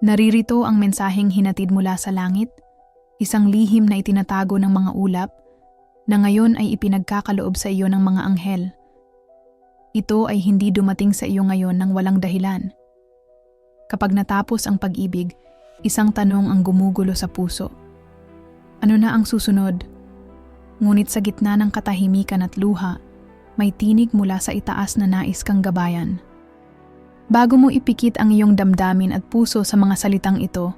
Naririto ang mensaheng hinatid mula sa langit, isang lihim na itinatago ng mga ulap na ngayon ay ipinagkakaloob sa iyo ng mga anghel. Ito ay hindi dumating sa iyo ngayon ng walang dahilan. Kapag natapos ang pag-ibig, isang tanong ang gumugulo sa puso. Ano na ang susunod? Ngunit sa gitna ng katahimikan at luha, may tinig mula sa itaas na nais kang gabayan. Bago mo ipikit ang iyong damdamin at puso sa mga salitang ito,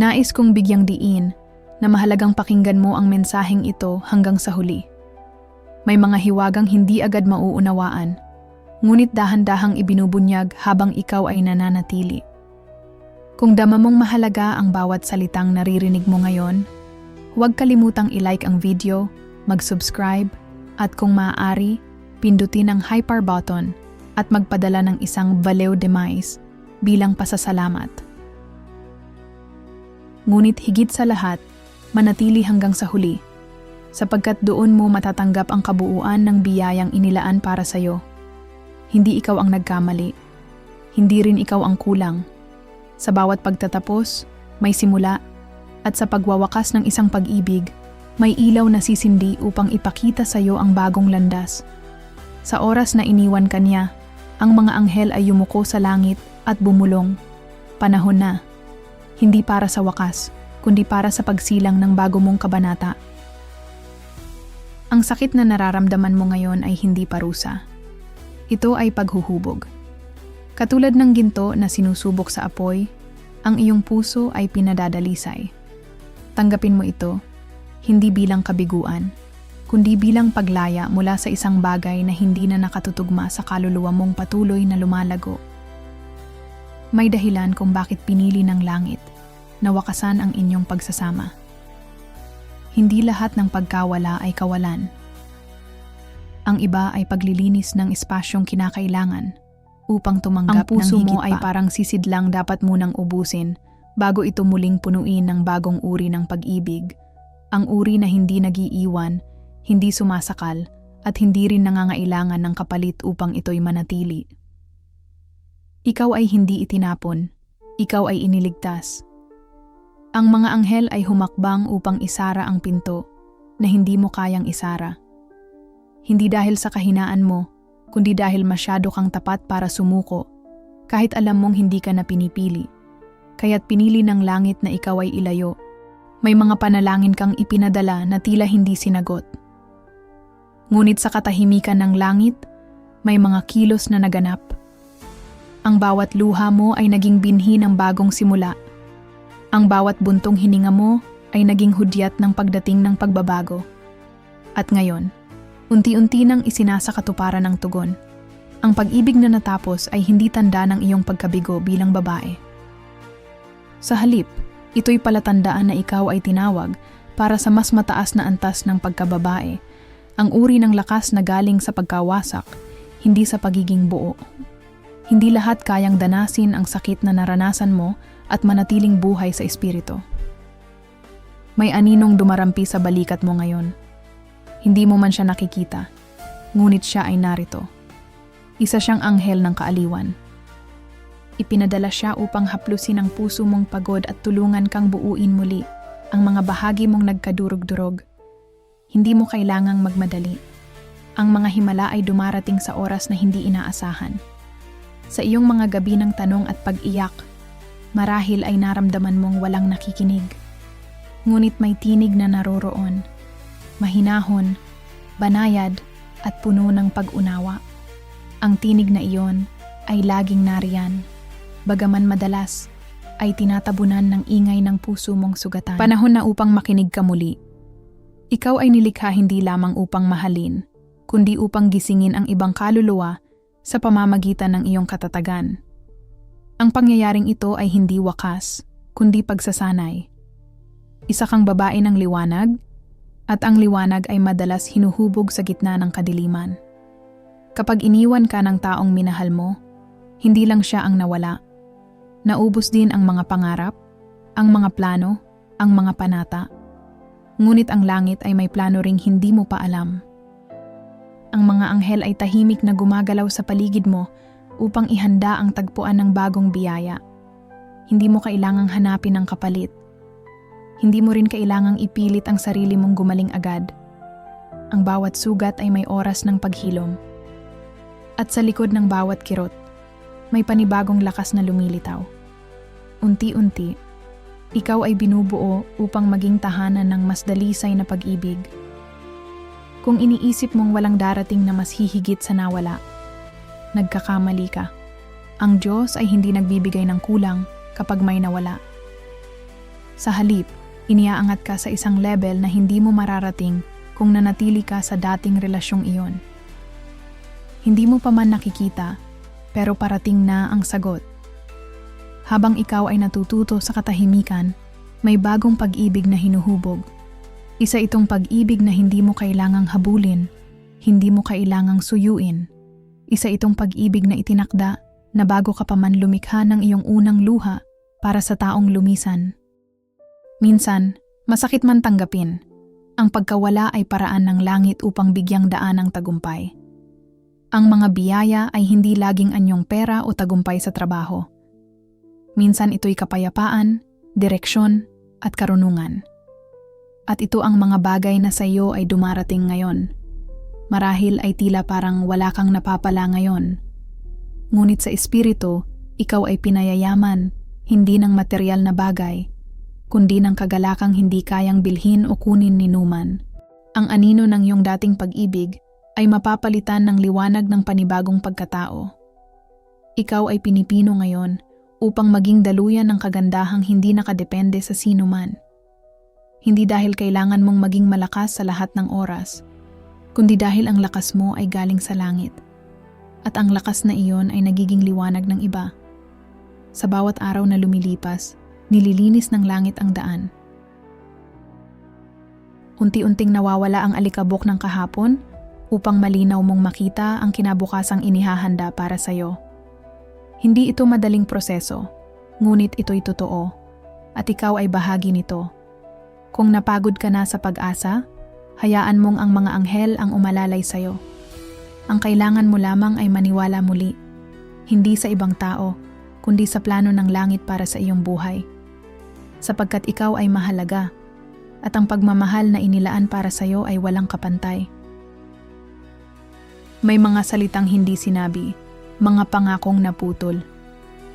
nais kong bigyang diin na mahalagang pakinggan mo ang mensaheng ito hanggang sa huli. May mga hiwagang hindi agad mauunawaan, ngunit dahan-dahang ibinubunyag habang ikaw ay nananatili. Kung dama mong mahalaga ang bawat salitang naririnig mo ngayon, huwag kalimutang i-like ang video, mag-subscribe, at kung maaari, pindutin ang hyper button at magpadala ng isang valeo de mais bilang pasasalamat. Ngunit higit sa lahat, manatili hanggang sa huli, sapagkat doon mo matatanggap ang kabuuan ng biyayang inilaan para sa iyo. Hindi ikaw ang nagkamali. Hindi rin ikaw ang kulang. Sa bawat pagtatapos, may simula, at sa pagwawakas ng isang pag-ibig, may ilaw na sisindi upang ipakita sa iyo ang bagong landas. Sa oras na iniwan ka niya, ang mga anghel ay yumuko sa langit at bumulong. Panahon na. Hindi para sa wakas, kundi para sa pagsilang ng bago mong kabanata. Ang sakit na nararamdaman mo ngayon ay hindi parusa. Ito ay paghuhubog. Katulad ng ginto na sinusubok sa apoy, ang iyong puso ay pinadadalisay. Tanggapin mo ito, hindi bilang kabiguan, kundi bilang paglaya mula sa isang bagay na hindi na nakatutugma sa kaluluwa mong patuloy na lumalago. May dahilan kung bakit pinili ng langit na wakasan ang inyong pagsasama. Hindi lahat ng pagkawala ay kawalan. Ang iba ay paglilinis ng espasyong kinakailangan upang tumanggap Ang puso ng higit mo ay pa. parang sisidlang dapat munang ubusin bago ito muling punuin ng bagong uri ng pag-ibig. Ang uri na hindi nagiiwan hindi sumasakal, at hindi rin nangangailangan ng kapalit upang ito'y manatili. Ikaw ay hindi itinapon, ikaw ay iniligtas. Ang mga anghel ay humakbang upang isara ang pinto na hindi mo kayang isara. Hindi dahil sa kahinaan mo, kundi dahil masyado kang tapat para sumuko, kahit alam mong hindi ka na pinipili. Kaya't pinili ng langit na ikaw ay ilayo. May mga panalangin kang ipinadala na tila hindi sinagot. Ngunit sa katahimikan ng langit, may mga kilos na naganap. Ang bawat luha mo ay naging binhi ng bagong simula. Ang bawat buntong hininga mo ay naging hudyat ng pagdating ng pagbabago. At ngayon, unti-unti nang isinasa katuparan ng tugon. Ang pag-ibig na natapos ay hindi tanda ng iyong pagkabigo bilang babae. Sa halip, ito'y palatandaan na ikaw ay tinawag para sa mas mataas na antas ng pagkababae ang uri ng lakas na galing sa pagkawasak, hindi sa pagiging buo. Hindi lahat kayang danasin ang sakit na naranasan mo at manatiling buhay sa espiritu. May aninong dumarampi sa balikat mo ngayon. Hindi mo man siya nakikita, ngunit siya ay narito. Isa siyang anghel ng kaaliwan. Ipinadala siya upang haplusin ang puso mong pagod at tulungan kang buuin muli ang mga bahagi mong nagkadurog-durog hindi mo kailangang magmadali. Ang mga himala ay dumarating sa oras na hindi inaasahan. Sa iyong mga gabi ng tanong at pag-iyak, marahil ay naramdaman mong walang nakikinig. Ngunit may tinig na naroroon, mahinahon, banayad, at puno ng pag-unawa. Ang tinig na iyon ay laging nariyan, bagaman madalas ay tinatabunan ng ingay ng puso mong sugatan. Panahon na upang makinig ka muli ikaw ay nilikha hindi lamang upang mahalin, kundi upang gisingin ang ibang kaluluwa sa pamamagitan ng iyong katatagan. Ang pangyayaring ito ay hindi wakas, kundi pagsasanay. Isa kang babae ng liwanag, at ang liwanag ay madalas hinuhubog sa gitna ng kadiliman. Kapag iniwan ka ng taong minahal mo, hindi lang siya ang nawala. Naubos din ang mga pangarap, ang mga plano, ang mga panata ngunit ang langit ay may plano ring hindi mo pa alam. Ang mga anghel ay tahimik na gumagalaw sa paligid mo upang ihanda ang tagpuan ng bagong biyaya. hindi mo kailangang hanapin ang kapalit. Hindi mo rin kailangang ipilit ang sarili mong gumaling agad. Ang bawat sugat ay may oras ng paghilom. At sa likod ng bawat kirot, may panibagong lakas na lumilitaw. Unti-unti, ikaw ay binubuo upang maging tahanan ng mas dalisay na pag-ibig. Kung iniisip mong walang darating na mas hihigit sa nawala, nagkakamali ka. Ang Diyos ay hindi nagbibigay ng kulang kapag may nawala. Sa halip, iniaangat ka sa isang level na hindi mo mararating kung nanatili ka sa dating relasyong iyon. Hindi mo pa man nakikita, pero parating na ang sagot. Habang ikaw ay natututo sa katahimikan, may bagong pag-ibig na hinuhubog. Isa itong pag-ibig na hindi mo kailangang habulin, hindi mo kailangang suyuin. Isa itong pag-ibig na itinakda na bago ka pa man lumikha ng iyong unang luha para sa taong lumisan. Minsan, masakit man tanggapin, ang pagkawala ay paraan ng langit upang bigyang daan ang tagumpay. Ang mga biyaya ay hindi laging anyong pera o tagumpay sa trabaho. Minsan ito'y kapayapaan, direksyon, at karunungan. At ito ang mga bagay na sa iyo ay dumarating ngayon. Marahil ay tila parang wala kang napapala ngayon. Ngunit sa espiritu, ikaw ay pinayayaman, hindi ng material na bagay, kundi ng kagalakang hindi kayang bilhin o kunin ni Numan. Ang anino ng iyong dating pag-ibig ay mapapalitan ng liwanag ng panibagong pagkatao. Ikaw ay pinipino ngayon upang maging daluyan ng kagandahang hindi nakadepende sa sino man. Hindi dahil kailangan mong maging malakas sa lahat ng oras, kundi dahil ang lakas mo ay galing sa langit. At ang lakas na iyon ay nagiging liwanag ng iba. Sa bawat araw na lumilipas, nililinis ng langit ang daan. Unti-unting nawawala ang alikabok ng kahapon upang malinaw mong makita ang kinabukasang inihahanda para sa'yo. Hindi ito madaling proseso, ngunit ito'y totoo, at ikaw ay bahagi nito. Kung napagod ka na sa pag-asa, hayaan mong ang mga anghel ang umalalay sa'yo. Ang kailangan mo lamang ay maniwala muli, hindi sa ibang tao, kundi sa plano ng langit para sa iyong buhay. Sapagkat ikaw ay mahalaga, at ang pagmamahal na inilaan para sa iyo ay walang kapantay. May mga salitang hindi sinabi, mga pangakong naputol.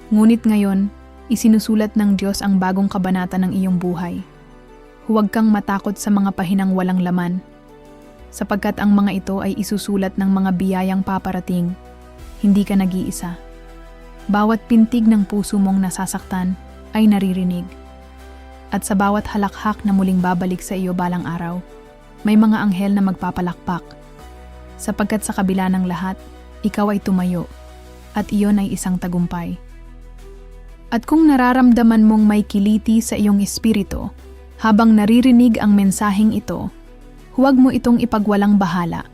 Ngunit ngayon, isinusulat ng Diyos ang bagong kabanata ng iyong buhay. Huwag kang matakot sa mga pahinang walang laman, sapagkat ang mga ito ay isusulat ng mga biyayang paparating, hindi ka nag-iisa. Bawat pintig ng puso mong nasasaktan ay naririnig. At sa bawat halakhak na muling babalik sa iyo balang araw, may mga anghel na magpapalakpak sapagkat sa kabila ng lahat, ikaw ay tumayo, at iyon ay isang tagumpay. At kung nararamdaman mong may kiliti sa iyong espiritu, habang naririnig ang mensaheng ito, huwag mo itong ipagwalang bahala.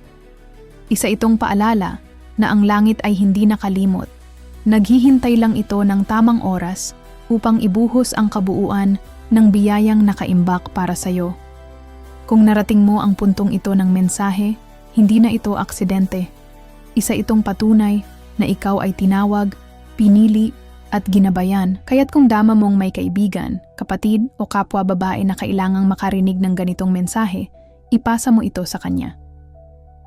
Isa itong paalala na ang langit ay hindi nakalimot. Naghihintay lang ito ng tamang oras upang ibuhos ang kabuuan ng biyayang nakaimbak para sa iyo. Kung narating mo ang puntong ito ng mensahe, hindi na ito aksidente. Isa itong patunay na ikaw ay tinawag, pinili, at ginabayan. Kaya't kung dama mong may kaibigan, kapatid o kapwa babae na kailangang makarinig ng ganitong mensahe, ipasa mo ito sa kanya.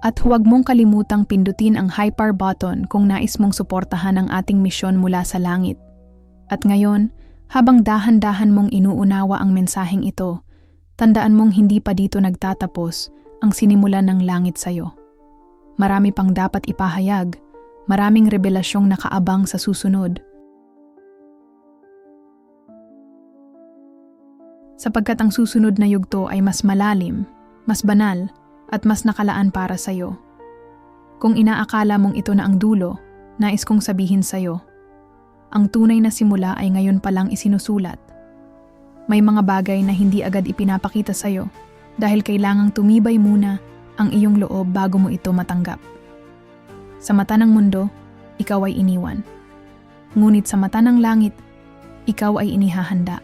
At huwag mong kalimutang pindutin ang hyper button kung nais mong suportahan ang ating misyon mula sa langit. At ngayon, habang dahan-dahan mong inuunawa ang mensaheng ito, tandaan mong hindi pa dito nagtatapos ang sinimulan ng langit sa iyo. Marami pang dapat ipahayag, maraming revelasyong nakaabang sa susunod. Sapagkat ang susunod na yugto ay mas malalim, mas banal, at mas nakalaan para sa iyo. Kung inaakala mong ito na ang dulo, nais kong sabihin sa iyo, ang tunay na simula ay ngayon pa lang isinusulat. May mga bagay na hindi agad ipinapakita sa iyo dahil kailangang tumibay muna ang iyong loob bago mo ito matanggap. Sa mata ng mundo, ikaw ay iniwan. Ngunit sa mata ng langit, ikaw ay inihahanda.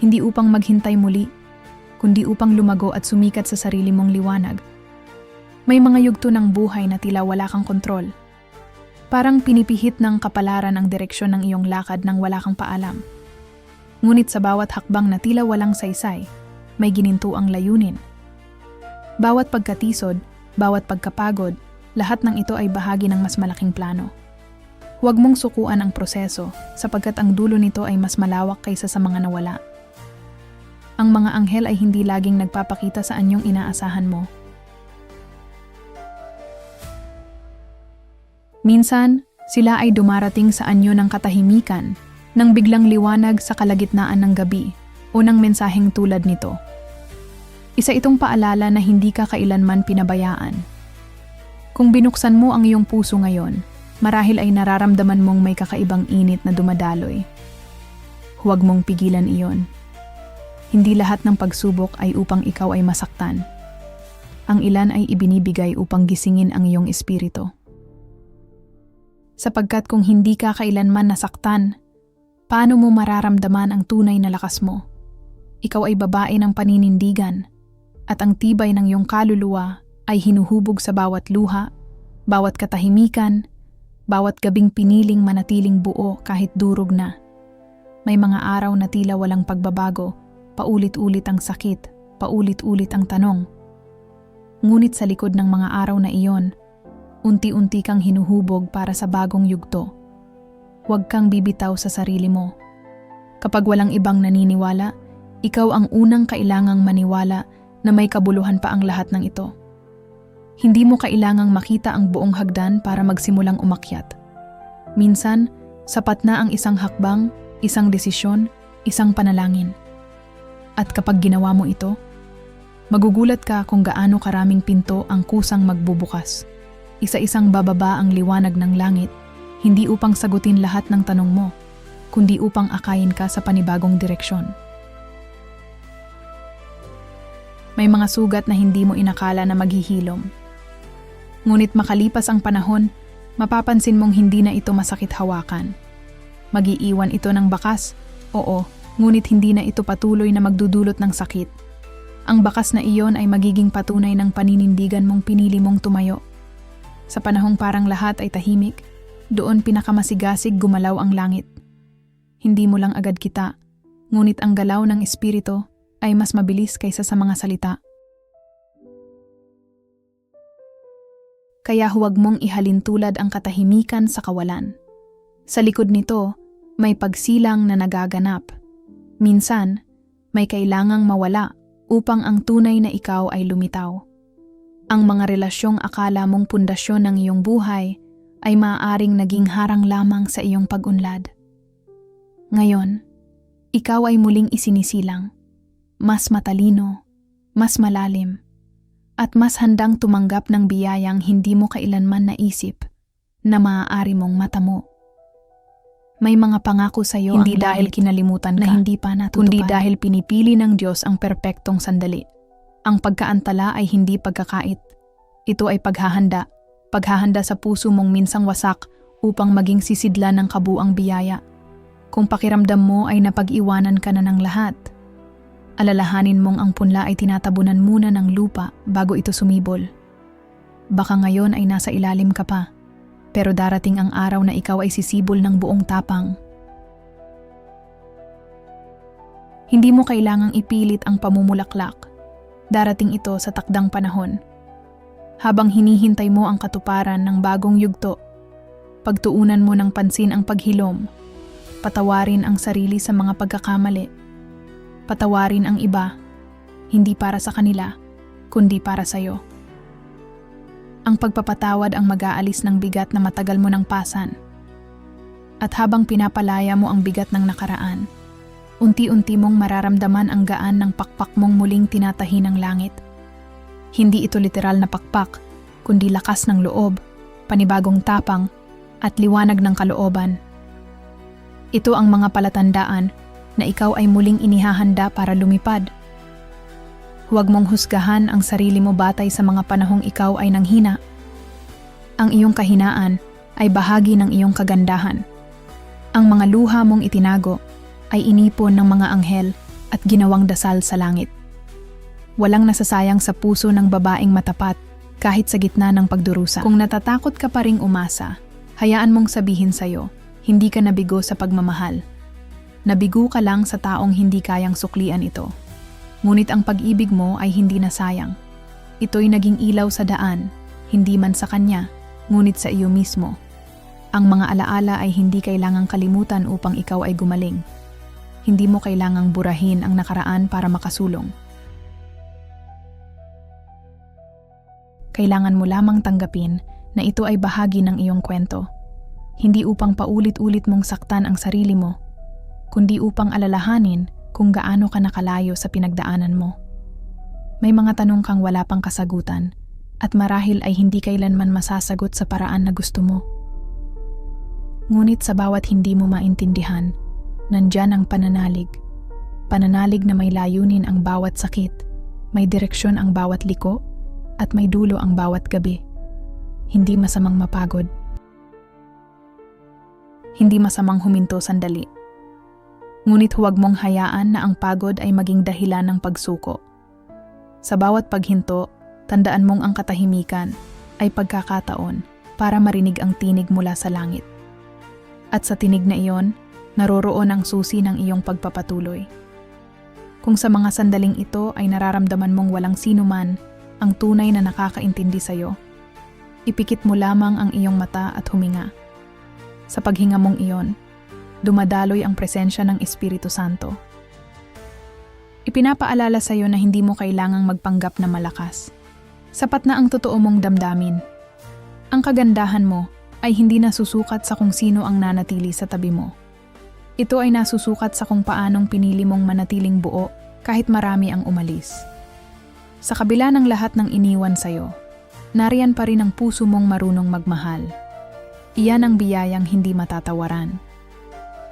Hindi upang maghintay muli, kundi upang lumago at sumikat sa sarili mong liwanag. May mga yugto ng buhay na tila wala kang kontrol. Parang pinipihit ng kapalaran ang direksyon ng iyong lakad nang wala kang paalam. Ngunit sa bawat hakbang na tila walang saysay, may gininto ang layunin. Bawat pagkatisod, bawat pagkapagod, lahat ng ito ay bahagi ng mas malaking plano. Huwag mong sukuan ang proseso sapagkat ang dulo nito ay mas malawak kaysa sa mga nawala. Ang mga anghel ay hindi laging nagpapakita sa anyong inaasahan mo. Minsan, sila ay dumarating sa anyo ng katahimikan nang biglang liwanag sa kalagitnaan ng gabi o ng mensaheng tulad nito. Isa itong paalala na hindi ka kailanman pinabayaan. Kung binuksan mo ang iyong puso ngayon, marahil ay nararamdaman mong may kakaibang init na dumadaloy. Huwag mong pigilan iyon. Hindi lahat ng pagsubok ay upang ikaw ay masaktan. Ang ilan ay ibinibigay upang gisingin ang iyong espiritu. Sapagkat kung hindi ka kailanman nasaktan, paano mo mararamdaman ang tunay na lakas mo? Ikaw ay babae ng paninindigan, at ang tibay ng iyong kaluluwa ay hinuhubog sa bawat luha, bawat katahimikan, bawat gabing piniling manatiling buo kahit durog na. May mga araw na tila walang pagbabago, paulit-ulit ang sakit, paulit-ulit ang tanong. Ngunit sa likod ng mga araw na iyon, unti-unti kang hinuhubog para sa bagong yugto. Huwag kang bibitaw sa sarili mo. Kapag walang ibang naniniwala, ikaw ang unang kailangang maniwala na may kabuluhan pa ang lahat ng ito. Hindi mo kailangang makita ang buong hagdan para magsimulang umakyat. Minsan, sapat na ang isang hakbang, isang desisyon, isang panalangin. At kapag ginawa mo ito, magugulat ka kung gaano karaming pinto ang kusang magbubukas. Isa-isang bababa ang liwanag ng langit, hindi upang sagutin lahat ng tanong mo, kundi upang akayin ka sa panibagong direksyon. May mga sugat na hindi mo inakala na maghihilom. Ngunit makalipas ang panahon, mapapansin mong hindi na ito masakit hawakan. Magiiwan ito ng bakas, oo, ngunit hindi na ito patuloy na magdudulot ng sakit. Ang bakas na iyon ay magiging patunay ng paninindigan mong pinili mong tumayo. Sa panahong parang lahat ay tahimik, doon pinakamasigasig gumalaw ang langit. Hindi mo lang agad kita, ngunit ang galaw ng espiritu ay mas mabilis kaysa sa mga salita. Kaya huwag mong ihalin tulad ang katahimikan sa kawalan. Sa likod nito, may pagsilang na nagaganap. Minsan, may kailangang mawala upang ang tunay na ikaw ay lumitaw. Ang mga relasyong akala mong pundasyon ng iyong buhay ay maaaring naging harang lamang sa iyong pag-unlad. Ngayon, ikaw ay muling isinisilang, mas matalino, mas malalim, at mas handang tumanggap ng biyayang hindi mo kailanman naisip na maaari mong matamo. May mga pangako sa iyo Hindi dahil kinalimutan na ka, hindi pa natutupad. kundi dahil pinipili ng Diyos ang perpektong sandali. Ang pagkaantala ay hindi pagkakait. Ito ay paghahanda, paghahanda sa puso mong minsang wasak upang maging sisidla ng kabuang biyaya. Kung pakiramdam mo ay napag-iwanan ka na ng lahat, alalahanin mong ang punla ay tinatabunan muna ng lupa bago ito sumibol. Baka ngayon ay nasa ilalim ka pa, pero darating ang araw na ikaw ay sisibol ng buong tapang. Hindi mo kailangang ipilit ang pamumulaklak. Darating ito sa takdang panahon. Habang hinihintay mo ang katuparan ng bagong yugto, pagtuunan mo ng pansin ang paghilom, patawarin ang sarili sa mga pagkakamali, patawarin ang iba, hindi para sa kanila, kundi para sa iyo. Ang pagpapatawad ang mag-aalis ng bigat na matagal mo ng pasan. At habang pinapalaya mo ang bigat ng nakaraan, unti-unti mong mararamdaman ang gaan ng pakpak mong muling tinatahi ng langit. Hindi ito literal na pakpak, kundi lakas ng loob, panibagong tapang, at liwanag ng kalooban. Ito ang mga palatandaan na ikaw ay muling inihahanda para lumipad. Huwag mong husgahan ang sarili mo batay sa mga panahong ikaw ay nanghina. Ang iyong kahinaan ay bahagi ng iyong kagandahan. Ang mga luha mong itinago ay inipon ng mga anghel at ginawang dasal sa langit. Walang nasasayang sa puso ng babaeng matapat kahit sa gitna ng pagdurusa. Kung natatakot ka pa ring umasa, Hayaan mong sabihin sa'yo, hindi ka nabigo sa pagmamahal. Nabigo ka lang sa taong hindi kayang suklian ito. Ngunit ang pag-ibig mo ay hindi na sayang. Ito'y naging ilaw sa daan, hindi man sa kanya, ngunit sa iyo mismo. Ang mga alaala ay hindi kailangang kalimutan upang ikaw ay gumaling. Hindi mo kailangang burahin ang nakaraan para makasulong. Kailangan mo lamang tanggapin na ito ay bahagi ng iyong kwento. Hindi upang paulit-ulit mong saktan ang sarili mo, kundi upang alalahanin kung gaano ka nakalayo sa pinagdaanan mo. May mga tanong kang wala pang kasagutan at marahil ay hindi kailanman masasagot sa paraan na gusto mo. Ngunit sa bawat hindi mo maintindihan, nandyan ang pananalig. Pananalig na may layunin ang bawat sakit, may direksyon ang bawat liko, at may dulo ang bawat gabi. Hindi masamang mapagod. Hindi masamang huminto sandali. Ngunit huwag mong hayaan na ang pagod ay maging dahilan ng pagsuko. Sa bawat paghinto, tandaan mong ang katahimikan ay pagkakataon para marinig ang tinig mula sa langit. At sa tinig na iyon, naroroon ang susi ng iyong pagpapatuloy. Kung sa mga sandaling ito ay nararamdaman mong walang sino man ang tunay na nakakaintindi sa iyo, Ipikit mo lamang ang iyong mata at huminga. Sa paghinga mong iyon, dumadaloy ang presensya ng Espiritu Santo. Ipinapaalala sa iyo na hindi mo kailangang magpanggap na malakas. Sapat na ang totoo mong damdamin. Ang kagandahan mo ay hindi nasusukat sa kung sino ang nanatili sa tabi mo. Ito ay nasusukat sa kung paanong pinili mong manatiling buo kahit marami ang umalis. Sa kabila ng lahat ng iniwan sa'yo, nariyan pa rin ang puso mong marunong magmahal. Iyan ang biyayang hindi matatawaran.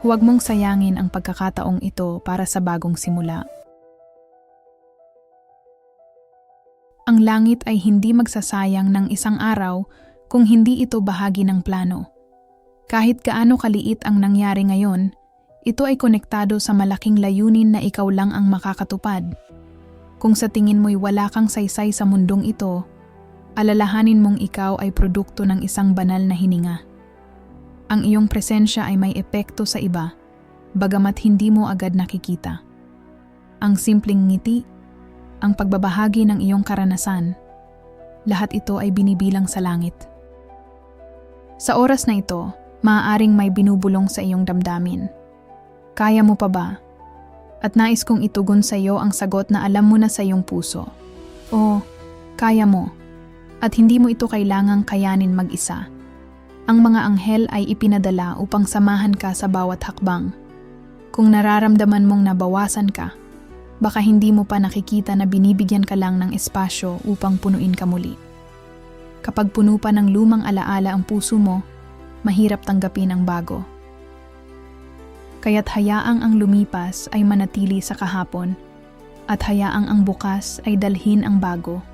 Huwag mong sayangin ang pagkakataong ito para sa bagong simula. Ang langit ay hindi magsasayang ng isang araw kung hindi ito bahagi ng plano. Kahit gaano kaliit ang nangyari ngayon, ito ay konektado sa malaking layunin na ikaw lang ang makakatupad. Kung sa tingin mo'y wala kang saysay sa mundong ito, alalahanin mong ikaw ay produkto ng isang banal na hininga. Ang iyong presensya ay may epekto sa iba, bagamat hindi mo agad nakikita. Ang simpleng ngiti, ang pagbabahagi ng iyong karanasan, lahat ito ay binibilang sa langit. Sa oras na ito, maaaring may binubulong sa iyong damdamin. Kaya mo pa ba? At nais kong itugon sa iyo ang sagot na alam mo na sa iyong puso. O, kaya mo at hindi mo ito kailangang kayanin mag-isa. Ang mga anghel ay ipinadala upang samahan ka sa bawat hakbang. Kung nararamdaman mong nabawasan ka, baka hindi mo pa nakikita na binibigyan ka lang ng espasyo upang punuin ka muli. Kapag puno pa ng lumang alaala ang puso mo, mahirap tanggapin ang bago. Kaya't hayaang ang lumipas ay manatili sa kahapon at hayaang ang bukas ay dalhin ang bago.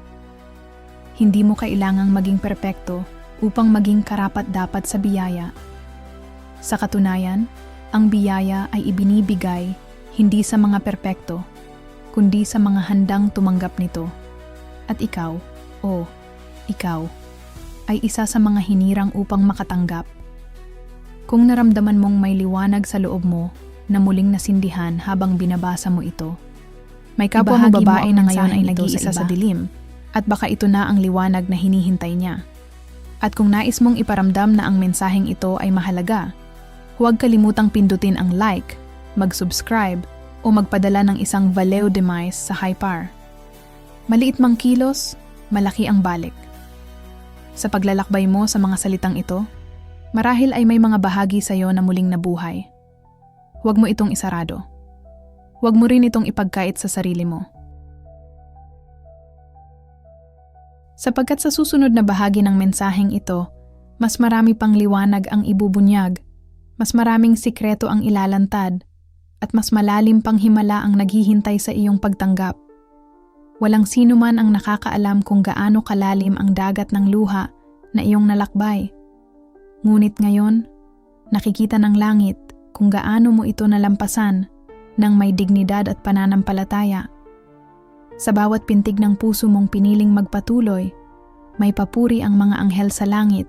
Hindi mo kailangang maging perpekto upang maging karapat-dapat sa biyaya. Sa katunayan, ang biyaya ay ibinibigay hindi sa mga perpekto, kundi sa mga handang tumanggap nito. At ikaw, o oh, ikaw, ay isa sa mga hinirang upang makatanggap. Kung naramdaman mong may liwanag sa loob mo na muling nasindihan habang binabasa mo ito, may kapwa mo babae na ngayon ay nag-iisa sa, sa dilim at baka ito na ang liwanag na hinihintay niya. At kung nais mong iparamdam na ang mensaheng ito ay mahalaga, huwag kalimutang pindutin ang like, mag-subscribe, o magpadala ng isang valeo demise sa Hypar. Maliit mang kilos, malaki ang balik. Sa paglalakbay mo sa mga salitang ito, marahil ay may mga bahagi sa iyo na muling nabuhay. Huwag mo itong isarado. Huwag mo rin itong ipagkait sa sarili mo. Sapagkat sa susunod na bahagi ng mensaheng ito, mas marami pang liwanag ang ibubunyag, mas maraming sikreto ang ilalantad, at mas malalim pang himala ang naghihintay sa iyong pagtanggap. Walang sino man ang nakakaalam kung gaano kalalim ang dagat ng luha na iyong nalakbay. Ngunit ngayon, nakikita ng langit kung gaano mo ito nalampasan ng may dignidad at pananampalataya. Sa bawat pintig ng puso mong piniling magpatuloy, may papuri ang mga anghel sa langit.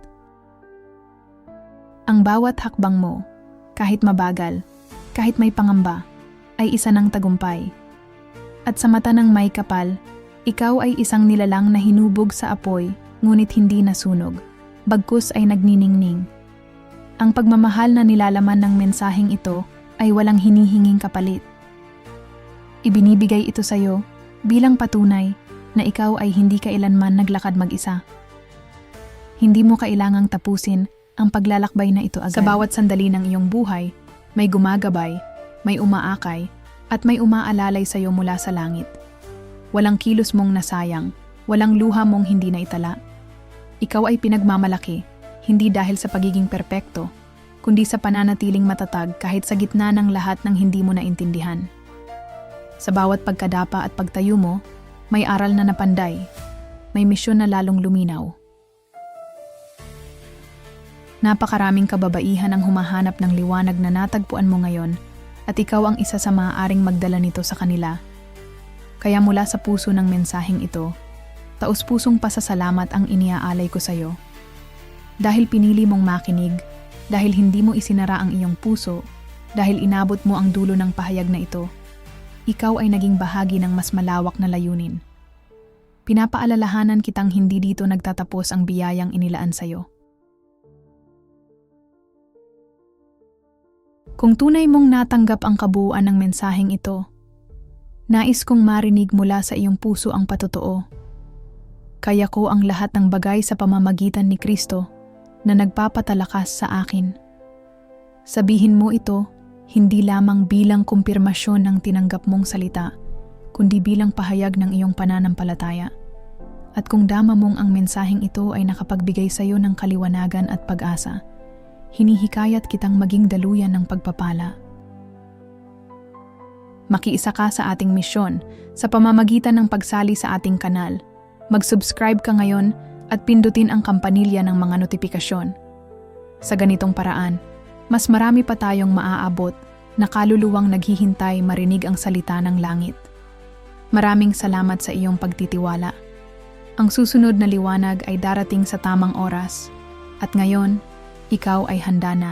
Ang bawat hakbang mo, kahit mabagal, kahit may pangamba, ay isa ng tagumpay. At sa mata ng may kapal, ikaw ay isang nilalang na hinubog sa apoy ngunit hindi nasunog, bagkus ay nagniningning. Ang pagmamahal na nilalaman ng mensaheng ito ay walang hinihinging kapalit. Ibinibigay ito sa iyo bilang patunay na ikaw ay hindi kailanman naglakad mag-isa. Hindi mo kailangang tapusin ang paglalakbay na ito agad. Sa bawat sandali ng iyong buhay, may gumagabay, may umaakay, at may umaalalay sa iyo mula sa langit. Walang kilos mong nasayang, walang luha mong hindi na itala. Ikaw ay pinagmamalaki, hindi dahil sa pagiging perpekto, kundi sa pananatiling matatag kahit sa gitna ng lahat ng hindi mo naintindihan. Sa bawat pagkadapa at pagtayo mo, may aral na napanday, may misyon na lalong luminaw. Napakaraming kababaihan ang humahanap ng liwanag na natagpuan mo ngayon at ikaw ang isa sa maaaring magdala nito sa kanila. Kaya mula sa puso ng mensaheng ito, taus-pusong pasasalamat ang iniaalay ko sa iyo. Dahil pinili mong makinig, dahil hindi mo isinara ang iyong puso, dahil inabot mo ang dulo ng pahayag na ito, ikaw ay naging bahagi ng mas malawak na layunin. Pinapaalalahanan kitang hindi dito nagtatapos ang biyayang inilaan sa iyo. Kung tunay mong natanggap ang kabuuan ng mensaheng ito, nais kong marinig mula sa iyong puso ang patotoo. Kaya ko ang lahat ng bagay sa pamamagitan ni Kristo na nagpapatalakas sa akin. Sabihin mo ito hindi lamang bilang kumpirmasyon ng tinanggap mong salita, kundi bilang pahayag ng iyong pananampalataya. At kung dama mong ang mensaheng ito ay nakapagbigay sa iyo ng kaliwanagan at pag-asa, hinihikayat kitang maging daluyan ng pagpapala. Makiisa ka sa ating misyon sa pamamagitan ng pagsali sa ating kanal. Mag-subscribe ka ngayon at pindutin ang kampanilya ng mga notifikasyon. Sa ganitong paraan, mas marami pa tayong maaabot na kaluluwang naghihintay marinig ang salita ng langit. Maraming salamat sa iyong pagtitiwala. Ang susunod na liwanag ay darating sa tamang oras. At ngayon, ikaw ay handa na.